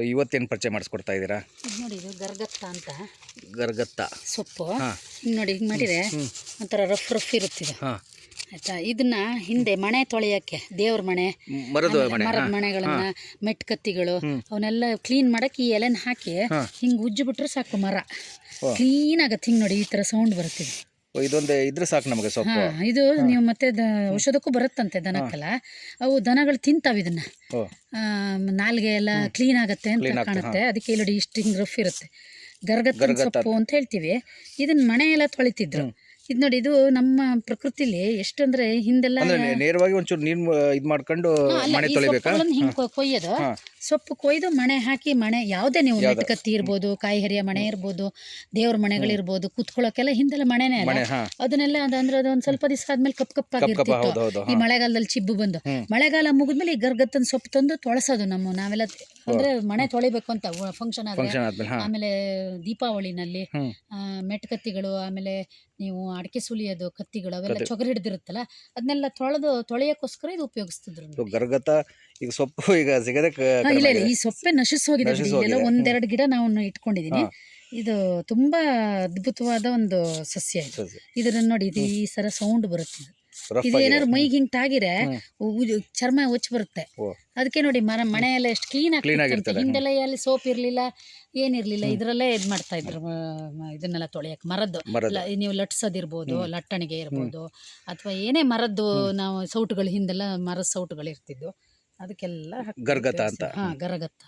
ಇವತ್ತೇನು ಪರಿಚಯ ಮಾಡಿಸ್ಕೊಡ್ತಾ ಇದ್ದೀರಾ? ಇದು ನೋಡಿ ಇದು ಗರ್ಗತ್ತ ಅಂತ. ಗರ್ಗತ್ತ. ಸೊಪ್ಪು. ಹಾ. ನೋಡಿ ಹಿಂಗೆ ಮಾಡಿದ್ರೆ ಒಂಥರ ರಫ್ ರಫ್ ಇರುತ್ತಿದೆ. ಹಾಂ. ಆಯ್ತಾ? ಇದನ್ನ ಹಿಂದೆ ಮಣೆ ತೊಳೆಯಕ್ಕೆ ದೇವ್ರ ಮಣೆ ಮರದ ಆಮೇಲೆ ಮರದ ಹಾಂ. ಮೆಟ್ಕತ್ತಿಗಳು ಅವನ್ನೆಲ್ಲ ಕ್ಲೀನ್ ಮಾಡಕ್ಕೆ ಈ ಎಲೆನ ಹಾಕಿ ಹಿಂಗೆ ಉಜ್ಜಿ ಬಿಟ್ರೆ ಸಾಕು ಮರ. ಕ್ಲೀನ್ ಆಗತ್ತೆ. ಹಿಂಗೆ ನೋಡಿ ಈ ಥರ ಸೌಂಡ್ ಬರುತ್ತಿದೆ ಇದೊಂದು ಇದ್ರೆ ಸಾಕು ನಮಗೆ ಸೊಪ್ಪು. ಹಾ ಇದು ನೀವು ಮತ್ತೆ ದ- ಔಷಧಕ್ಕೂ ಬರುತ್ತಂತೆ ದನಕ್ಕೆಲ್ಲ. ಅವು ದನಗಳು ತಿಂತಾವ ಇದನ್ನ. ಓ. ಆ, ನಾಲ್ಗೆ ಎಲ್ಲ ಕ್ಲೀನ್ ಆಗತ್ತೆ ಅಂತ Clean ಆಗ್ತದೆ, ಕಾಣುತ್ತೆ. ಅದಕ್ಕೆ ಇಲ್ಲಿ ನೋಡಿ ಇಷ್ಟು ಹಿಂಗ್ ರಫ್ ಇರುತ್ತೆ ಗರ್ಗತ್ತನ ಸೊಪ್ಪು ಅಂತ ಹೇಳ್ತೀವಿ. ಇದನ್ನ ಮನೆ ಎಲ್ಲ ತೊಳಿತಿದ್ರು ಇದು ನೋಡಿ ಇದು ನಮ್ಮ ಪ್ರಕೃತಿಲಿ ಎಷ್ಟಂದ್ರೆ ಹಿಂದೆಲ್ಲ ಅಂದ್ರೆ ನೇರವಾಗಿ ಒಂಚೂರು ನೀರು ಇದು ಮಾಡ್ಕೊಂಡು ಹಾ, ಅಲ್ಲ, ಮನೆ ಈ ತೊಳಿಬೇಕಾ? ಸೊಪ್ಪುಗಳನ್ನ ಹಿಂಗ್ ಕೊಯ್ಯೋದು. ಹಾ. ಸೊಪ್ಪು ಕೊಯ್ದು ಮಣೆ ಹಾಕಿ ಮಣೆ ಯಾವುದೇ ನೀವು ಕತ್ತಿ ಇರ್ಬೋದು ಕಾಯಿ ಹರಿಯ ಮಣೆ ಇರ್ಬೋದು ದೇವ್ರ ಮನೆಗಳಿರ್ಬೋದು ಕುತ್ಕೊಳ್ಳೋಕೆಲ್ಲ ಹಿಂದೆಲ್ಲ ಮಣೆನೇ ಅಲ್ಲ. ಅದನ್ನೆಲ್ಲ ಅದಂದ್ರೆ ಅದೊಂದ್ ಸ್ವಲ್ಪ ದಿವಸ ಆದ್ಮೇಲೆ ಕಪ್ ಕಪ್ ಕಪ್ಪ ಕಪ್ಪಾಗಿರ್ತಿತ್ತು ಈ ಮಳೆಗಾಲದಲ್ಲಿ ಚಿಬ್ಬು ಬಂದು. ಮಳೆಗಾಲ ಮುಗಿದ್ಮೇಲೆ ಈ ಗರ್ಗತ್ತನ್ ಸೊಪ್ಪು ತಂದು ತೊಳಸೋದು ನಮ್ಮ ನಾವೆಲ್ಲ. ಅಂದ್ರೆ ಮಣೆ ತೊಳಿಬೇಕು ಅಂತ ಫಂಕ್ಷನ್ ಆದ್ರೆ. ಆದ್ಮೇಲೆ ಆಮೇಲೆ ದೀಪಾವಳಿನಲ್ಲಿ ಮೆಟ್ಕತ್ತಿಗಳು ಆಮೇಲೆ ನೀವು ಅಡಿಕೆ ಸುಲಿಯೋದು ಕತ್ತಿಗಳು ಅವೆಲ್ಲ ಚೊಗರಿ ಹಿಡಿದಿರುತ್ತಲ್ಲ ಅದನ್ನೆಲ್ಲ ತೊಳೆದು ತೊಳೆಯೋಕ್ಕೋಸ್ಕರ ಇದು ಉಪಯೋಗಿಸ್ತಿದ್ರು ಗರ್ಗತ ಈಗ ಸೊಪ್ಪು ಈಗ ಸಿಗದೆ ಕ- ಹಾ, ಕಡಿಮೆ ಇಲ್ಲ. ಆಗಿದೆ. ಈ ಸೊಪ್ಪೆ ನಶಿಸ್ ಹೋಗಿದೆ ಬಿಡಿ. ನಶಿಸ್ ಇಲ್ಲೆಲ್ಲ ಹೋಗಿದೆ. ಒಂದೆರಡು ಗಿಡ ನಾವು ಇಟ್ಕೊಂಡಿದೀನಿ. ಹಾ. ಇದು ತುಂಬಾ ಅದ್ಭುತವಾದ ಒಂದು ಸಸ್ಯ ಇದು. ಸರಿ, ಸರಿ. ಇದನ್ನ ನೋಡಿ ಇದು ಈ ಸರ ಸೌಂಡ್ ಬರುತ್ತೆ ಇದು. Rough ಇದು ಆಗಿದೆ. ಏನಾದ್ರು ಮೈಗೆ ಹಿಂಗ್ ತಾಗಿರೆ ಹ್ಮ್. ಉ- ಚರ್ಮ ಉಚ್ಚ ಬರುತ್ತೆ. ಓ. ಅದಕ್ಕೆ ನೋಡಿ ಮರ ಮನೆ ಎಲ್ಲ ಎಷ್ಟು ಕ್ಲೀನ್ Clean ಆಗಿರ್ತದೆ, ಹಿಂದೆಲ್ಲ ಎಲ್ಲಿ ಸೋಪ್ ಇರ್ಲಿಲ್ಲ ಏನಿರ್ಲಿಲ್ಲ ಇದ್ರಲ್ಲೇ ಇದ್ ಮಾಡ್ತಾ ಇದ್ರು. ಮ- ಇದನ್ನೆಲ್ಲ ತೊಳೆಯಕ್. ಮರದ್ದು. ಮರದ ಲ- ನೀವು ಲಟ್ಸೋದಿರ್ಬೋದು ಲಟ್ಟಣಿಗೆ ಇರ್ಬೋದು ಅಥವಾ ಏನೇ ಮರದ್ದು ನಾವು ಸೌಟುಗಳು ಹಿಂದೆಲ್ಲ ಮರದ ಸೌಟುಗಳು ಇರ್ತಿದ್ವು. ಅದಕ್ಕೆಲ್ಲ ಗರ್ಗತ ಅಂತ. ಹಾ ಗರಗತ್ತ